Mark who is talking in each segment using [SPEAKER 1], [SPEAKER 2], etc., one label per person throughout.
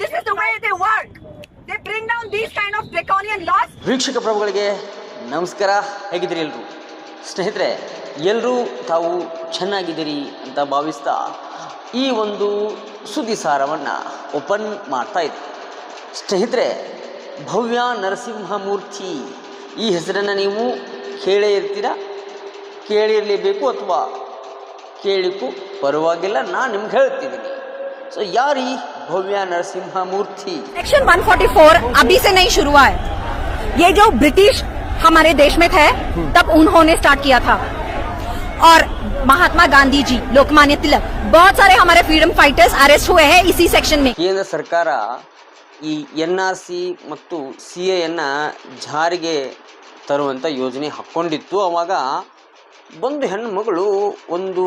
[SPEAKER 1] This is the way they work. They bring down these kind of draconian laws.
[SPEAKER 2] ವೀಕ್ಷಕ ಪ್ರಭುಗಳಿಗೆ ನಮಸ್ಕಾರ. ಹೇಗಿದ್ದೀರಿ ಎಲ್ಲರೂ ಸ್ನೇಹಿತರೆ ಎಲ್ಲರೂ ತಾವು ಚೆನ್ನಾಗಿದ್ದೀರಿ ಅಂತ ಭಾವಿಸ್ತಾ ಈ ಒಂದು ಸುದ್ದಿ ಸಾರವನ್ನು ಓಪನ್ ಮಾಡ್ತಾ ಇದ್ದೆ ಸ್ನೇಹಿತರೆ, ಭವ್ಯ ನರಸಿಂಹಮೂರ್ತಿ, ಈ ಹೆಸರನ್ನು ನೀವು ಕೇಳೇ ಇರ್ತೀರಾ? ಕೇಳಿರಲೇಬೇಕು ಅಥವಾ ಕೇಳಿಕ್ಕೂ ಪರವಾಗಿಲ್ಲ. ನಾನು ನಿಮ್ಗೆ ಹೇಳ್ತಿದ್ದೀನಿ. ಸೊ ಯಾರೀ ಭವ್ಯ ನರಸಿಂಹಮೂರ್ತಿ
[SPEAKER 1] सेक्शन 144 अभी से नहीं शुरू हुआ है ये जो ब्रिटिश हमारे देश में थे तब उन्होंने स्टार्ट किया था और महात्मा गांधी जी लोकमान्य तिलक बहुत सारे हमारे फ्रीडम फाइटर्स अरेस्ट हुए हैं इसी सेक्शन में
[SPEAKER 2] ಕೇಂದ್ರ ಸರ್ಕಾರ ಈ ಎನ್ ಆರ್ ಸಿ ಮತ್ತು ಸಿ ಎಯನ್ನು ಜಾರಿಗೆ ತರುವಂಥ ಯೋಜನೆ ಹಾಕ್ಕೊಂಡಿತ್ತು ಅವಾಗ ಒಂದು ಹೆಣ್ಣುಮಗಳು ಒಂದು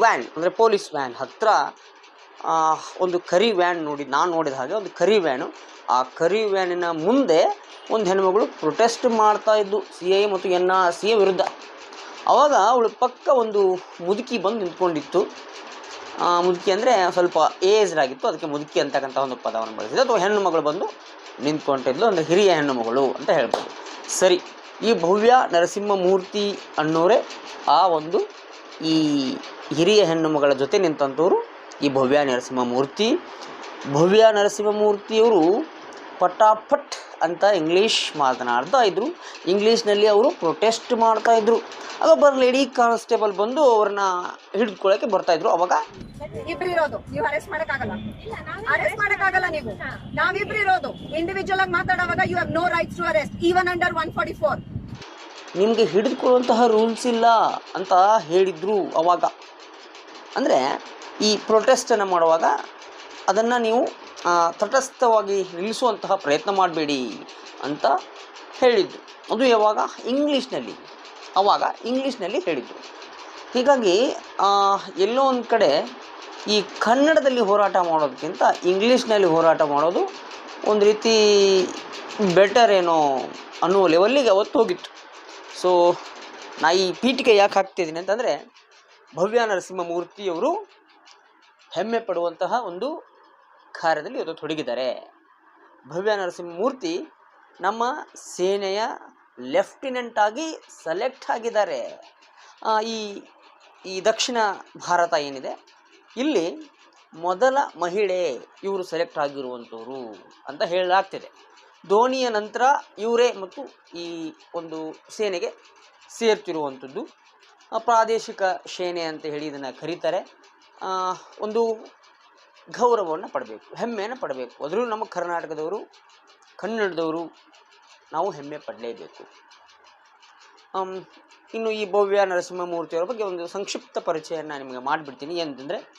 [SPEAKER 2] ವ್ಯಾನ್ ಅಂದರೆ ಪೊಲೀಸ್ ವ್ಯಾನ್ ಹತ್ತಿರ ಒಂದು ಕರಿ ವ್ಯಾನ್ ನೋಡಿ, ನಾನು ನೋಡಿದ ಹಾಗೆ ಒಂದು ಕರಿ ವ್ಯಾನು. ಆ ಕರಿ ವ್ಯಾನಿನ ಮುಂದೆ ಒಂದು ಹೆಣ್ಮಗಳು ಪ್ರೊಟೆಸ್ಟ್ ಮಾಡ್ತಾ ಇದ್ದು ಸಿ ಐ ಮತ್ತು ಎನ್ ಆರ್ ಸಿ ಎ ವಿರುದ್ಧ. ಅವಾಗ ಅವಳು ಪಕ್ಕ ಒಂದು ಮುದುಕಿ ಬಂದು ನಿಂತ್ಕೊಂಡಿತ್ತು. ಮುದುಕಿ ಅಂದರೆ ಸ್ವಲ್ಪ ಏಜ್ ಆಗಿತ್ತು, ಅದಕ್ಕೆ ಮುದುಕಿ ಅಂತಕ್ಕಂಥ ಒಂದು ಪದವನ್ನು ಬಳಸಿದೆ ಅಥವಾ ಹೆಣ್ಣು ಮಗಳು ಬಂದು ನಿಂತ್ಕೊಂಡಿದ್ಲು, ಒಂದು ಹಿರಿಯ ಹೆಣ್ಣು ಮಗಳು ಅಂತ ಹೇಳ್ಬೋದು. ಸರಿ, ಈ ಭವ್ಯ ನರಸಿಂಹ ಮೂರ್ತಿ ಅನ್ನೋರೇ ಆ ಒಂದು ಈ ಹಿರಿಯ ಹೆಣ್ಣು ಮಗಳ ಜೊತೆ ನಿಂತಂಥವ್ರು ಈ ಭವ್ಯ ನರಸಿಂಹ ಮೂರ್ತಿ ಭವ್ಯ ನರಸಿಂಹ ಮೂರ್ತಿಯವರು ಪಟಾಪಟ್ ಅಂತ ಇಂಗ್ಲೀಷ್ ಮಾತನಾಡ್ತಾ ಇದ್ದರು ಇಂಗ್ಲೀಷ್ನಲ್ಲಿ ಅವರು ಪ್ರೊಟೆಸ್ಟ್ ಮಾಡ್ತಾ ಇದ್ರು. ಆಗ ಬರ್ ಲೇಡಿ ಕಾನ್ಸ್ಟೇಬಲ್ ಬಂದು ಅವ್ರನ್ನ ಹಿಡಿದುಕೊಳ್ಳೋಕೆ ಬರ್ತಾ ಇದ್ರು. ಅವಾಗ
[SPEAKER 1] ಇಬ್ರು ಇರೋದು. ನೀವು ಅರೆಸ್ಟ್ ಮಾಡಕ್ಕಾಗಲ್ಲ ಅರೆಸ್ಟ್ ಮಾಡಕ್ಕಾಗಲ್ಲ ನೀವು. ನಾವಿಬ್ರು ಇರೋದು. ಇಂಡಿವಿಜುವಲ್ ಆಗಿ ಮಾತಾಡುವಾಗ you have no rights to arrest even under one forty four
[SPEAKER 2] ನಿಮಗೆ ಹಿಡಿದುಕೊಳ್ಳುವಂತಹ ರೂಲ್ಸ್ ಇಲ್ಲ ಅಂತ ಹೇಳಿದ್ರು ಅವಾಗ. ಅಂದರೆ ಈ ಪ್ರೊಟೆಸ್ಟನ್ನು ಮಾಡುವಾಗ ಅದನ್ನು ನೀವು ತಟಸ್ಥವಾಗಿ ನಿಲ್ಲಿಸುವಂತಹ ಪ್ರಯತ್ನ ಮಾಡಬೇಡಿ ಅಂತ ಹೇಳಿದ್ದು ಅದು ಯಾವಾಗ? ಇಂಗ್ಲೀಷ್ನಲ್ಲಿ. ಆವಾಗ ಇಂಗ್ಲೀಷ್ನಲ್ಲಿ ಹೇಳಿದ್ದು ಹೀಗಾಗಿ ಎಲ್ಲೋ ಒಂದು ಕಡೆ ಈ ಕನ್ನಡದಲ್ಲಿ ಹೋರಾಟ ಮಾಡೋದಕ್ಕಿಂತ ಇಂಗ್ಲೀಷ್ನಲ್ಲಿ ಹೋರಾಟ ಮಾಡೋದು ಒಂದು ರೀತಿ ಬೆಟರ್ ಏನೋ ಅನ್ನುವ ಲೆವೆಲ್ಲಿಗೆ ಅವತ್ತು ಹೋಗಿತ್ತು. ಸೊ ನಾ ಈ ಪೀಠಿಕೆ ಯಾಕೆ ಹಾಕ್ತಿದ್ದೀನಿ ಅಂತಂದರೆ, ಭವ್ಯ ನರಸಿಂಹ ಮೂರ್ತಿಯವರು ಹೆಮ್ಮೆ ಪಡುವಂತಹ ಒಂದು ಕಾರ್ಯದಲ್ಲಿ ಇವತ್ತು ತೊಡಗಿದ್ದಾರೆ. ಭವ್ಯ ನರಸಿಂಹಮೂರ್ತಿ ನಮ್ಮ ಸೇನೆಯ ಲೆಫ್ಟಿನೆಂಟ್ ಆಗಿ ಸೆಲೆಕ್ಟ್ ಆಗಿದ್ದಾರೆ. ಈ ಈ ದಕ್ಷಿಣ ಭಾರತ ಏನಿದೆ? ಇಲ್ಲಿ ಮೊದಲ ಮಹಿಳೆ ಇವರು ಸೆಲೆಕ್ಟ್ ಆಗಿರುವಂಥವರು ಅಂತ ಹೇಳಲಾಗ್ತಿದೆ. ಧೋನಿಯ ನಂತರ ಇವರೇ ಮತ್ತು ಈ ಒಂದು ಸೇನೆಗೆ ಸೇರ್ತಿರುವಂಥದ್ದು. ಪ್ರಾದೇಶಿಕ ಸೇನೆ ಅಂತ ಹೇಳಿ ಇದನ್ನು ಕರೀತಾರೆ. ಒಂದು ಗೌರವವನ್ನು ಪಡಬೇಕು, ಹೆಮ್ಮೆಯನ್ನು ಪಡಬೇಕು. ಅದರಲ್ಲೂ ನಮ್ಮ ಕರ್ನಾಟಕದವರು, ಕನ್ನಡದವರು ನಾವು ಹೆಮ್ಮೆ ಪಡಲೇಬೇಕು. ಇನ್ನು ಈ ಭವ್ಯ ನರಸಿಂಹಮೂರ್ತಿಯವರ ಬಗ್ಗೆ ಒಂದು ಸಂಕ್ಷಿಪ್ತ ಪರಿಚಯನ ನಿಮಗೆ ಮಾಡಿಬಿಡ್ತೀನಿ. ಏನಂತಂದರೆ,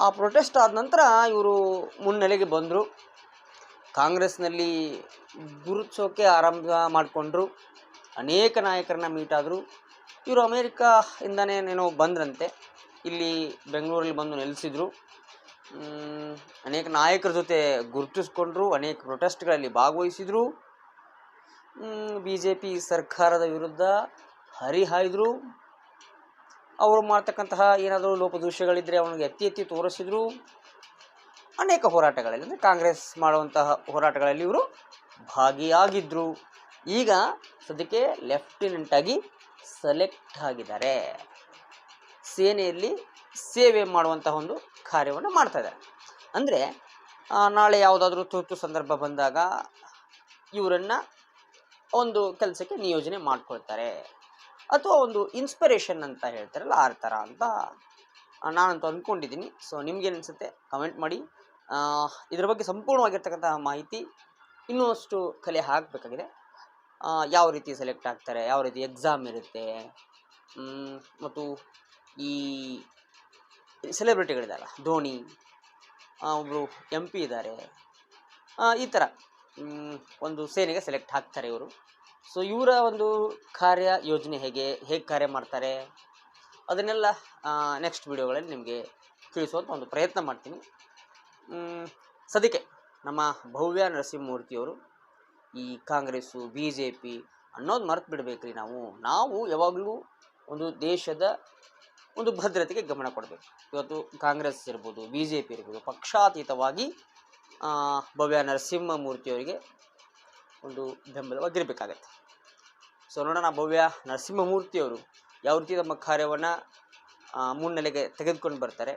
[SPEAKER 2] ಆ ಪ್ರೊಟೆಸ್ಟ್ ಆದ ನಂತರ ಇವರು ಮುನ್ನೆಲೆಗೆ ಬಂದರು. ಕಾಂಗ್ರೆಸ್ನಲ್ಲಿ ಗುರುತಿಸೋಕೆ ಆರಂಭ ಮಾಡಿಕೊಂಡ್ರು. ಅನೇಕ ನಾಯಕರನ್ನ ಮೀಟ್ ಆದರು. ಇವರು ಅಮೇರಿಕಾಯಿಂದನೇ ಇಂದನೇನೇನೋ ಬಂದ್ರಂತೆ. ಇಲ್ಲಿ ಬೆಂಗಳೂರಲ್ಲಿ ಬಂದು ನೆಲೆಸಿದ್ರು. ಅನೇಕ ನಾಯಕರ ಜೊತೆ ಗುರುತಿಸ್ಕೊಂಡ್ರು, ಅನೇಕ ಪ್ರೊಟೆಸ್ಟ್ಗಳಲ್ಲಿ ಭಾಗವಹಿಸಿದ್ರು. ಬಿ ಜೆ ಪಿ ಸರ್ಕಾರದ ವಿರುದ್ಧ ಹರಿಹಾಯ್ದರು ಅವರು ಮಾಡ್ತಕ್ಕಂತಹ ಏನಾದರೂ ಲೋಪದೋಷಗಳಿದ್ದರೆ ಅವನಿಗೆ ಎತ್ತಿ ಎತ್ತಿ ತೋರಿಸಿದ್ರು. ಅನೇಕ ಹೋರಾಟಗಳಲ್ಲಿ, ಅಂದರೆ ಕಾಂಗ್ರೆಸ್ ಮಾಡುವಂತಹ ಹೋರಾಟಗಳಲ್ಲಿ ಇವರು ಭಾಗಿಯಾಗಿದ್ದರು ಈಗ ಸದ್ಯಕ್ಕೆ ಲೆಫ್ಟಿನೆಂಟಾಗಿ ಸೆಲೆಕ್ಟ್ ಆಗಿದ್ದಾರೆ. ಸೇನೆಯಲ್ಲಿ ಸೇವೆ ಮಾಡುವಂತಹ ಒಂದು ಕಾರ್ಯವನ್ನು ಮಾಡ್ತಾ ಇದ್ದಾರೆ. ಅಂದರೆ ನಾಳೆ ಯಾವುದಾದ್ರೂ ತುರ್ತು ಸಂದರ್ಭ ಬಂದಾಗ ಇವರನ್ನು ಒಂದು ಕೆಲಸಕ್ಕೆ ನಿಯೋಜನೆ ಮಾಡ್ಕೊಳ್ತಾರೆ. ಅಥವಾ ಒಂದು ಇನ್ಸ್ಪಿರೇಷನ್ ಅಂತ ಹೇಳ್ತಾರಲ್ಲ, ಆ ಥರ ಅಂತ ನಾನಂತೂ ಅಂದ್ಕೊಂಡಿದ್ದೀನಿ ಸೊ ನಿಮ್ಗೇನು ಕಮೆಂಟ್ ಮಾಡಿ. ಇದರ ಬಗ್ಗೆ ಸಂಪೂರ್ಣವಾಗಿರ್ತಕ್ಕಂತಹ ಮಾಹಿತಿ ಇನ್ನೂ ಅಷ್ಟು ಕಲೆ ಹಾಕಬೇಕಾಗಿದೆ. ಯಾವ ರೀತಿ ಸೆಲೆಕ್ಟ್ ಆಗ್ತಾರೆ, ಯಾವ ರೀತಿ ಎಕ್ಸಾಮ್ ಇರುತ್ತೆ ಮತ್ತು ಈ ಸೆಲೆಬ್ರಿಟಿಗಳಿದ್ದಾರೆ ಧೋನಿ ಒಬ್ಬರು ಎಂ ಪಿ ಇದ್ದಾರೆ ಈ ಥರ ಒಂದು ಸೇನೆಗೆ ಸೆಲೆಕ್ಟ್ ಆಗ್ತಾರೆ ಇವರು. ಸೊ ಇವರ ಒಂದು ಕಾರ್ಯ ಯೋಜನೆ ಹೇಗೆ ಹೇಗೆ ಕಾರ್ಯ ಮಾಡ್ತಾರೆ, ಅದನ್ನೆಲ್ಲ ನೆಕ್ಸ್ಟ್ ವಿಡಿಯೋಗಳಲ್ಲಿ ನಿಮಗೆ ತಿಳಿಸುವಂಥ ಒಂದು ಪ್ರಯತ್ನ ಮಾಡ್ತೀನಿ. ಸದ್ಯಕ್ಕೆ ನಮ್ಮ ಭವ್ಯ ನರಸಿಂಹಮೂರ್ತಿಯವರು ಈ ಕಾಂಗ್ರೆಸ್ಸು ಬಿ ಜೆ ಪಿ ಅನ್ನೋದು ಮರೆತು ಬಿಡಬೇಕ್ರಿ ನಾವು. ನಾವು ಯಾವಾಗಲೂ ಒಂದು ದೇಶದ ಒಂದು ಭದ್ರತೆಗೆ ಗಮನ ಕೊಡಬೇಕು. ಇವತ್ತು ಕಾಂಗ್ರೆಸ್ ಇರ್ಬೋದು ಬಿ ಜೆ ಪಿ ಇರ್ಬೋದು, ಪಕ್ಷಾತೀತವಾಗಿ ಭವ್ಯ ನರಸಿಂಹಮೂರ್ತಿಯವರಿಗೆ ಒಂದು ಬೆಂಬಲವಾಗಿರಬೇಕಾಗತ್ತೆ. ಸೊ ನೋಡೋಣ ಭವ್ಯ ನರಸಿಂಹಮೂರ್ತಿಯವರು ಯಾವ ರೀತಿ ತಮ್ಮ ಕಾರ್ಯವನ್ನು ಮುನ್ನೆಲೆಗೆ ತೆಗೆದುಕೊಂಡು ಬರ್ತಾರೆ.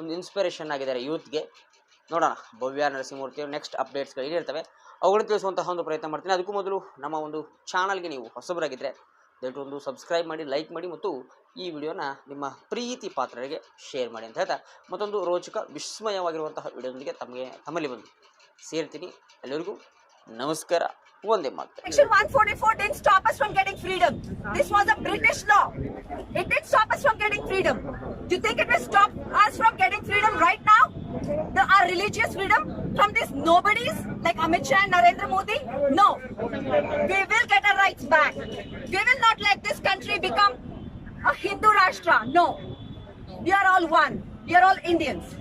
[SPEAKER 2] ಒಂದು ಇನ್ಸ್ಪಿರೇಷನ್ ಆಗಿದ್ದಾರೆ ಯೂತ್ಗೆ. ನೋಡೋಣ ಭವ್ಯ ನರಸಿಂಹಮೂರ್ತಿಯವರು ನೆಕ್ಸ್ಟ್ ಅಪ್ಡೇಟ್ಸ್ಗಳು ಏನಿರ್ತವೆ ಅವುಗಳನ್ನು ತಿಳಿಸುವಂತಹ ಒಂದು ಪ್ರಯತ್ನ ಮಾಡ್ತೀನಿ. ಅದಕ್ಕೂ ಮೊದಲು ನಮ್ಮ ಒಂದು ಚಾನಲ್ಗೆ ನೀವು ಹೊಸಬರಾಗಿದ್ದರೆ ದಯವಿಟ್ಟು ಸಬ್ಸ್ಕ್ರೈಬ್ ಮಾಡಿ ಲೈಕ್ ಮಾಡಿ ಮತ್ತು ಈ ವಿಡಿಯೋನ ನಿಮ್ಮ ಪ್ರೀತಿ ಪಾತ್ರರಿಗೆ ಶೇರ್ ಮಾಡಿ ಅಂತ ಹೇಳ್ತಾ ಮತ್ತೊಂದು ರೋಚಕ ವಿಸ್ಮಯವಾಗಿರುವಂತಹ ವಿಡಿಯೋದೊಂದಿಗೆ ತಮಗೆ ತಮ್ಮಲ್ಲಿ ಬಂದು ಸೇರ್ತೀನಿ ಎಲ್ಲರಿಗೂ ನಮಸ್ಕಾರ ಒಂದೇ ಮಾತು
[SPEAKER 1] Section 144 didn't stop us from getting freedom. This was a British law. It stop us from getting freedom. Do you think it will stop us from getting freedom right now? The, our religious freedom from these nobodies Amit Shah and Narendra Modi? No. We will get our rights back. We will not let this country become a Hindu Rashtra. No. We are all one. We are all Indians.